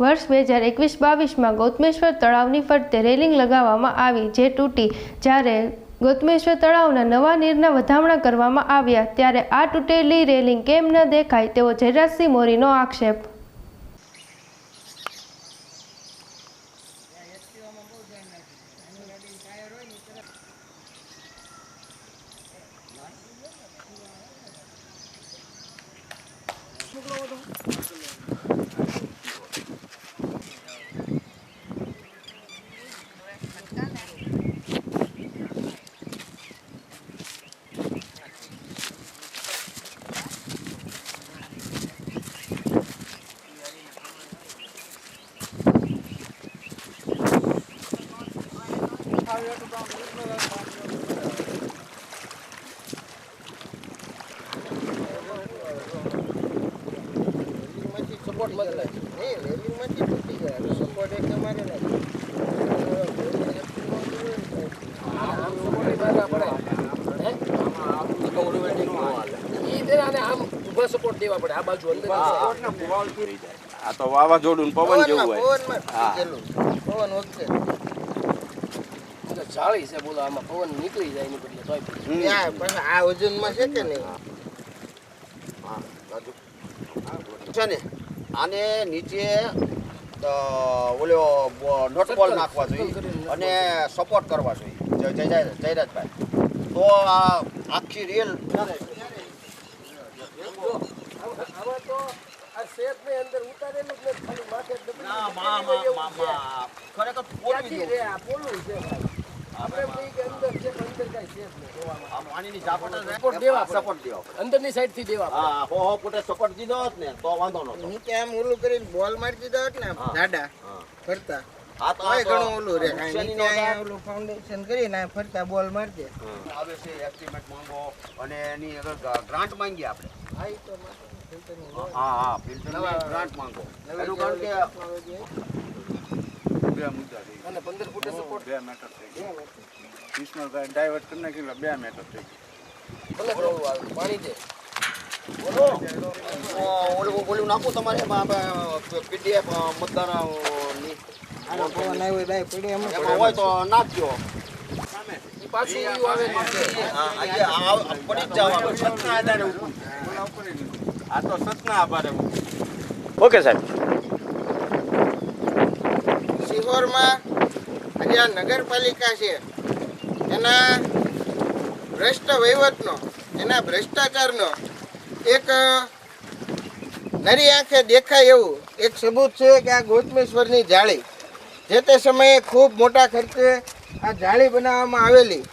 વર્ષ બે હજાર એકવીસ બાવીસમાં ગૌતમેશ્વર તળાવની ફરતે રેલિંગ લગાવવામાં આવી, જે તૂટી. જ્યારે ગૌતમેશ્વર તળાવના નવા નીરના વધામણા કરવામાં આવ્યા, ત્યારે આ તૂટેલી રેલિંગ કેમ ન દેખાય તેવો જયરાજસિંહ મોરીનો આક્ષેપ. રેલિંગમાંથી સપોર્ટ બદલાય નહીં રેલિંગમાંથી તૂટી જાય સપોર્ટ એક તમારે સપોર્ટ પડે દેવા આ બાજુ અંદર આ તો વાવાઝોડું પવન જેવું હોય પવન વખતે જાળી છે બોલો આમાં પવન નીકળી જાય એની બદલે તોય. ત્યાં પછી આ વજનમાં છે કે નહીં? હા, રાજુ. છે ને આને નીચે ઓલો નટબોલ નાખવા જોઈએ અને સપોર્ટ કરવા જોઈએ. જય- જય- જય- જયરાજભાઈ. તો આ આખી રેલ ખરેખર પોલવી ક્યાંથી અંદરની સાઈડથી દેવા હા હો હો ફૂટે સપોર્ટ દીધો હોત ને તો વાંધો નીચે આમ ઓલું કરીને બોલ મારી દીધો હોત ને હા. હા. ફરતા. આ તો ઘણું ઓલું રે ઓલું ફાઉન્ડેશન કરીને ફરતા બોલ મારી દે. આવે છે એસ્ટિમેટ માંગો અને એની આગળ ગ્રાન્ટ માંગીએ આપણે. હા તો હા હા ફિલ્ટર ગ્રાન્ટ માંગો. એનું કારણ કે ટેકનોલોજી બે મુદ્દા થઈ અને પંદર ફૂટે બે મેટર થઈ ગયા. વિષ્ણુભાઈ ડાયવર્ટ કરી નાખી બે મેટર થઈ ભલે જવું આવે પાણી દે. બોલો. ઓલું નાખું તમારે પીડીએફ મતદાન પવન આવ્યો દાય પડી હોય તો નાખજો. પાછું આવે છે. પડી જવાનું. સતના આધારે આ તો સતના આભારે ઓકે સાહેબ. સિહોરમાં આજે આ નગરપાલિકા છે, એના ભ્રષ્ટ વહીવટનો, એના ભ્રષ્ટાચારનો એક નરી આંખે દેખાય એવું એક સબૂત છે કે આ ગૌતમેશ્વરની જાળી, જે તે સમયે ખૂબ મોટા ખર્ચે આ જાળી બનાવવામાં આવેલી.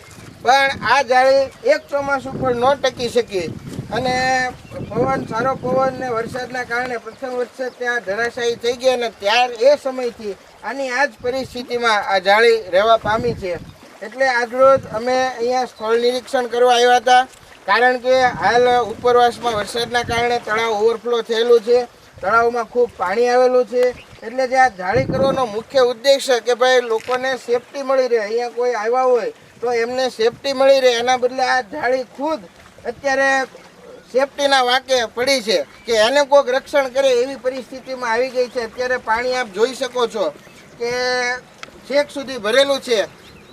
પણ આ જાળી એક ચોમાસું પણ ન ટકી શકી અને પવન, સારો પવન ને વરસાદના કારણે પ્રથમ વર્ષે ત્યાં ધરાશાયી થઈ ગયા અને ત્યાર એ સમયથી આની આ જ પરિસ્થિતિમાં આ જાળી રહેવા પામી છે. એટલે આજરોજ અમે અહીંયા સ્થળ નિરીક્ષણ કરવા આવ્યા હતા. કારણ કે હાલ ઉપરવાસમાં વરસાદના કારણે તળાવ ઓવરફ્લો થયેલું છે. તળાવમાં ખૂબ પાણી આવેલું છે. એટલે જે આ જાળી કરવાનો મુખ્ય ઉદ્દેશ્ય કે ભાઈ લોકોને સેફટી મળી રહે. અહીંયા કોઈ આવ્યા હોય તો એમને સેફટી મળી રહે. એના બદલે આ જાળી ખુદ અત્યારે સેફટીના વાકે પડી છે કે એને કોઈક રક્ષણ કરે એવી પરિસ્થિતિમાં આવી ગઈ છે. અત્યારે પાણી આપ જોઈ શકો છો. કે છેક સુધી ભરેલું છે.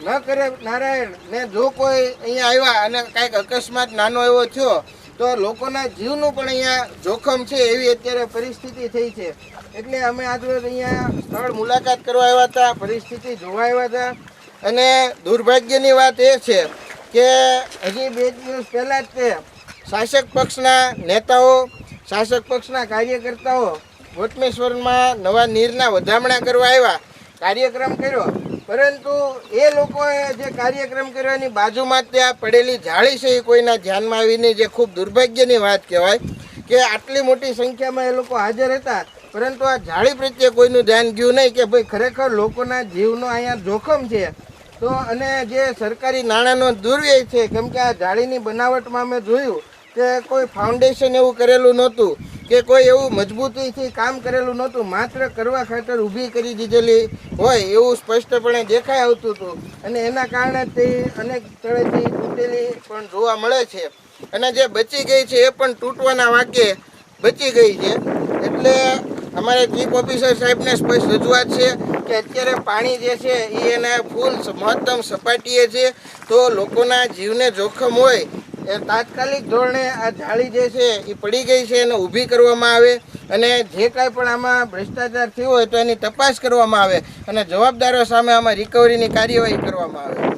ન કરે નારાયણ ને જો કોઈ અહીંયા આવ્યા અને કાંઈક અકસ્માત નાનો એવો થયો, તો લોકોના જીવનું પણ અહીંયા જોખમ છે એવી અત્યારે પરિસ્થિતિ થઈ છે. એટલે અમે આજરોજ અહીંયા સ્થળ મુલાકાત કરવા આવ્યા હતા, પરિસ્થિતિ જોવા આવ્યા હતા. અને દુર્ભાગ્યની વાત એ છે કે હજી બે દિવસ પહેલાં જ તે શાસક પક્ષના નેતાઓ, શાસક પક્ષના કાર્યકર્તાઓ વટમેશ્વરમાં નવા નીરના વધામણા કરવા આવ્યા. કાર્યક્રમ કર્યો. પરંતુ એ લોકોએ જે કાર્યક્રમ કર્યો, એની બાજુમાં ત્યાં પડેલી જાળી છે, એ કોઈના ધ્યાનમાં આવીને જે ખૂબ દુર્ભાગ્યની વાત કહેવાય કે આટલી મોટી સંખ્યામાં એ લોકો હાજર હતા. પરંતુ આ જાળી પ્રત્યે કોઈનું ધ્યાન ગયું નહીં કે ભાઈ ખરેખર લોકોના જીવનો અહીંયા જોખમ છે. તો અને જે સરકારી નાણાંનો દુર્વ્યય છે, કેમ કે આ જાળીની બનાવટમાં મેં જોયું કે કોઈ ફાઉન્ડેશન એવું કરેલું નહોતું. કે કોઈ એવું મજબૂતીથી કામ કરેલું નહોતું, માત્ર કરવા ખાતર ઊભી કરી દીધેલી હોય એવું સ્પષ્ટપણે દેખાઈ આવતું હતું. અને એના કારણે તે અનેક સ્થળેથી તૂટેલી પણ જોવા મળે છે. અને જે બચી ગઈ છે એ પણ તૂટવાના વાંકે બચી ગઈ છે. એટલે અમારે ચીફ ઓફિસર સાહેબને સ્પષ્ટ રજૂઆત છે કે અત્યારે પાણી જે છે એ એના ફૂલ મહત્તમ સપાટીએ છે. તો લોકોના જીવને જોખમ હોય એ તાત્કાલિક ધોરણે આ જાળી જે છે એ પડી ગઈ છે એને ઊભી કરવામાં આવે અને જે કાંઈ પણ આમાં ભ્રષ્ટાચાર થયો હોય તો એની તપાસ કરવામાં આવે અને જવાબદારો સામે આમાં રિકવરીની કાર્યવાહી કરવામાં આવે.